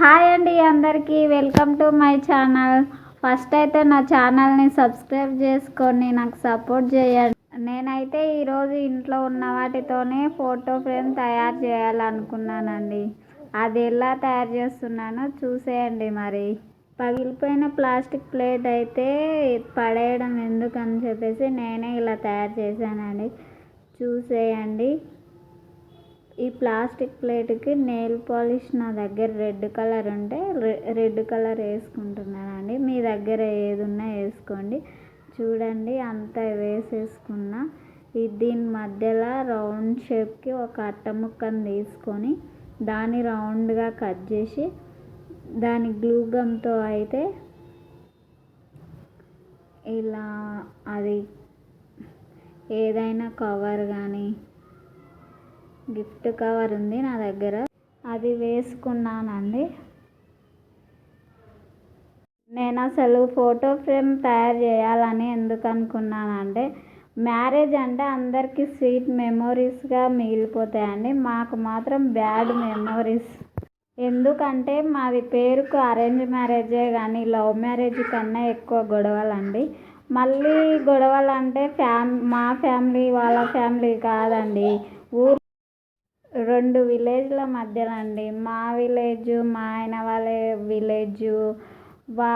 Hi అండి అందరికీ welcome to my channel. First అయితే నా ఛానల్ని సబ్స్క్రైబ్ చేసుకొని నాకు సపోర్ట్ చేయండి. నేనైతే ఈరోజు ఇంట్లో ఉన్న వాటితోనే ఫోటో ఫ్రేమ్ తయారు చేయాలనుకున్నానండి. అది ఎలా తయారు చేస్తున్నానో చూసేయండి మరి. పగిలిపోయిన ప్లాస్టిక్ ప్లేట్ అయితే పడేయడం ఎందుకని చెప్పేసి నేనే ఇలా తయారు చేశానండి. చూసేయండి. ఈ ప్లాస్టిక్ ప్లేట్కి నెయిల్ పాలిష్ నా దగ్గర రెడ్ కలర్ ఉంటే రెడ్ కలర్ వేసుకుంటున్నానండి. మీ దగ్గర ఏది ఉన్నా వేసుకోండి. చూడండి అంతా వేసేసుకున్నా ఈ దీని మధ్యలో రౌండ్ షేప్కి ఒక అట్ట ముక్కను తీసుకొని దాన్ని రౌండ్గా కట్ చేసి దాని గ్లూ గమ్తో అయితే ఇలా అది ఏదైనా కవర్ కానీ గిఫ్ట్ కవర్ ఉంది నా దగ్గర. అది వేసుకున్నానండి. నేను అసలు ఫోటో ఫ్రేమ్ తయారు చేయాలని ఎందుకు అనుకున్నానంటే మ్యారేజ్ అంటే అందరికీ స్వీట్ మెమొరీస్గా మిగిలిపోతాయండి. మాకు మాత్రం బ్యాడ్ మెమొరీస్. ఎందుకంటే మాది పేరుకు అరేంజ్ మ్యారేజే కానీ లవ్ మ్యారేజ్ కన్నా ఎక్కువ గొడవలండి. మళ్ళీ గొడవలు అంటే ఫ్యామ్ మా ఫ్యామిలీ వాళ్ళ ఫ్యామిలీ కాదండి. ఊరు రెండు విలేజ్ల మధ్యలో అండి. మా విలేజ్ మా ఆయన వాళ్ళ విలేజ్ వా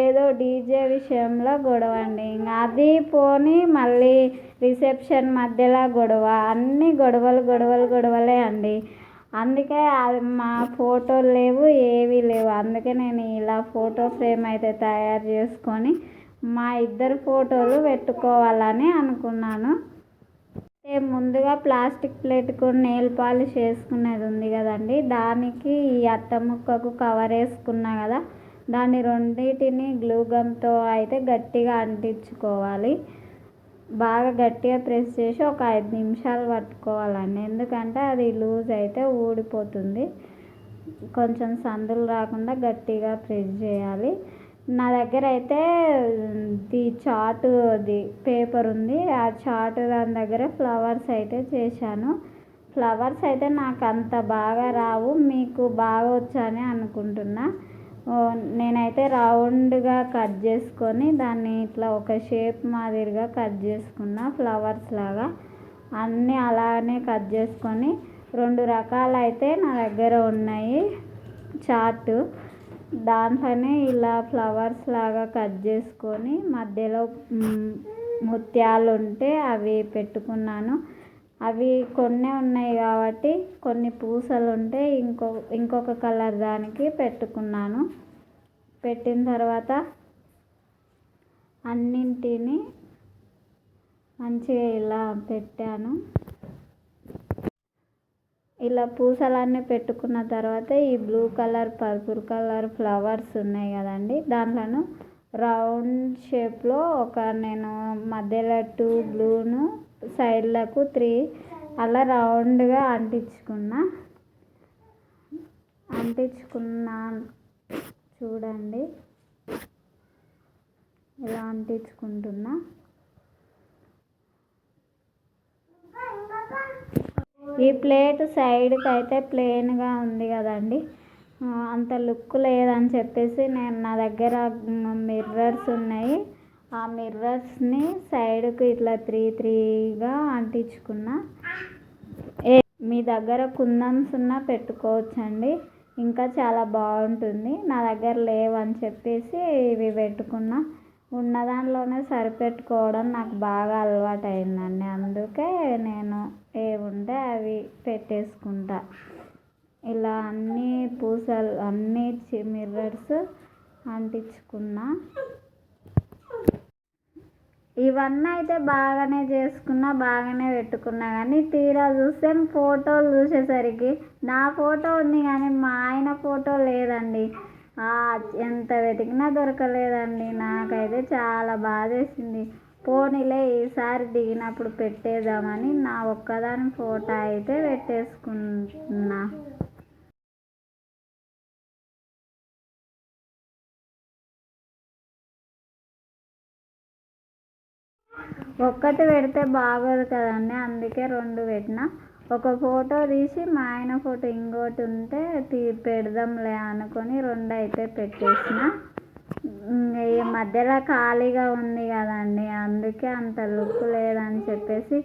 ఏదో డీజే విషయంలో గొడవ అండి. ఇంకా అది పోనీ మళ్ళీ రిసెప్షన్ మధ్యలో గొడవ. అన్నీ గొడవలు గొడవలు గొడవలే అండి. అందుకే అది మా ఫోటోలు లేవు ఏవీ లేవు. అందుకే నేను ఇలా ఫోటో ఫ్రేమ్ అయితే తయారు చేసుకొని మా ఇద్దరు ఫోటోలు పెట్టుకోవాలని అనుకున్నాను. ముందుగా ప్లాస్టిక్ ప్లేట్కు నెయిల్ పాలిష్ వేసుకునేది ఉంది కదండి. దానికి ఈ అట్ట ముక్కకు కవర్ వేసుకున్నా కదా దాన్ని రెండింటిని గ్లూ గమ్తో అయితే గట్టిగా అంటించుకోవాలి. బాగా గట్టిగా ప్రెస్ చేసి ఒక ఐదు నిమిషాలు పట్టుకోవాలండి. ఎందుకంటే అది లూజ్ అయితే ఊడిపోతుంది. కొంచెం సందులు రాకుండా గట్టిగా ప్రెస్ చేయాలి. నా దగ్గర అయితే ది చార్ట్ ది పేపర్ ఉంది. ఆ చార్ట్ దాని దగ్గర ఫ్లవర్స్ అయితే చేశాను. ఫ్లవర్స్ అయితే నాకు అంత బాగా రావు. మీకు బాగా వచ్చని అనుకుంటున్నా. నేనైతే రౌండ్గా కట్ చేసుకొని దాన్ని ఇట్లా ఒక షేప్ మాదిరిగా కట్ చేసుకున్న ఫ్లవర్స్ లాగా. అన్నీ అలానే కట్ చేసుకొని రెండు రకాలైతే నా దగ్గర ఉన్నాయి చార్టు. దాంట్లోనే ఇలా ఫ్లవర్స్ లాగా కట్ చేసుకొని మధ్యలో ముత్యాలు ఉంటే అవి పెట్టుకున్నాను. అవి కొన్ని ఉన్నాయి కాబట్టి కొన్ని పూసలు ఉంటే ఇంకో ఇంకొక కలర్ దానికి పెట్టుకున్నాను. పెట్టిన తర్వాత అన్నింటిని మంచిగా ఇలా పెట్టాను. ఇలా పూసలన్నీ పెట్టుకున్న తర్వాత ఈ blue colour purple colour flowers ఉన్నాయి కదండి. దాంట్లోను రౌండ్ షేప్లో ఒక నేను మధ్యలో టూ బ్లూను సైడ్లకు త్రీ అలా రౌండ్గా అంటించుకున్నా. అంటించుకున్నా చూడండి. ఇలా అంటించుకుంటున్నా. ఈ ప్లేట్ సైడ్కి అయితే ప్లెయిన్గా ఉంది కదండి. అంత లుక్ లేదని చెప్పేసి నేను నా దగ్గర మిర్రర్స్ ఉన్నాయి. ఆ మిర్రర్స్ని సైడ్కి ఇట్లా త్రీ త్రీగా అంటించుకున్నా. ఏ మీ దగ్గర కుందన్స్ ఉన్న పెట్టుకోవచ్చండి. ఇంకా చాలా బాగుంటుంది. నా దగ్గర లేవని చెప్పేసి ఇవి పెట్టుకున్నా. ఉన్న దాంట్లోనే సరిపెట్టుకోవడం నాకు బాగా అలవాటు అయిందండి అందుకే నేను ఏవి ఉంటే అవి పెట్టేసుకుంటా. ఇలా అన్నీ పూసలు అన్నీ మిర్రర్స్ అంటించుకున్నా. ఇవన్నీ అయితే బాగానే చేసుకున్నా బాగానే పెట్టుకున్నా. కానీ తీరా చూస్తే ఫోటోలు చూసేసరికి నా ఫోటో ఉంది కానీ మా ఆయన ఫోటో లేదండి. ఎంత వెతికినా దొరకలేదండి. నాకైతే చాలా బాధేసింది పోనీలే ఈసారి దిగినప్పుడు పెట్టేద్దామని నా ఒక్కదాని ఫోటో అయితే పెట్టేసుకున్నా. ఒక్కటి పెడితే బాగోదు కదండి. అందుకే రెండు పెట్టిన. ఒక ఫోటో తీసి మా ఆయన ఫోటో ఇంకోటి ఉంటే తీ పెడదాంలే అనుకొని రెండు అయితే పెట్టేసిన ఈ మధ్యలో ఖాళీగా ఉంది కదండి అందుకే అంత లుక్ లేదని చెప్పేసి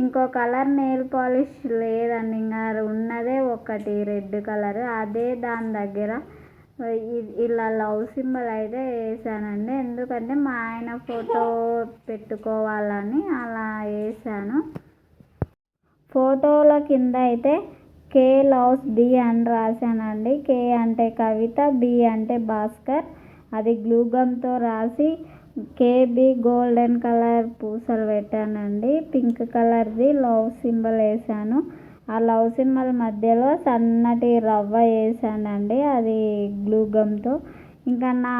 ఇంకో కలర్ నెయిల్ పాలిష్ లేదండి ఇంకా ఉన్నదే ఒకటి రెడ్ కలర్. అదే దాని దగ్గర ఇలా లవ్ సింబల్ అయితే వేసానండి. ఎందుకంటే మా ఆయన ఫోటో పెట్టుకోవాలని అలా వేసాను. ఫోటోల కింద అయితే కే లవ్స్ బి అని రాశానండి. కే అంటే కవిత బి అంటే భాస్కర్. అది గ్లూగమ్తో రాసి కేబి గోల్డెన్ కలర్ పూసలు పెట్టానండి. పింక్ కలర్ది లవ్ సింబల్ వేసాను ఆ లవ్ సింబల్ మధ్యలో సన్నటి రవ్వ వేసానండి అది గ్లూగమ్తో ఇంకా నా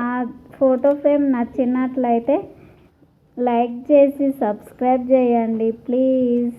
ఫోటో ఫ్రేమ్ నచ్చినట్లయితే లైక్ చేసి సబ్స్క్రైబ్ చేయండి. ప్లీజ్.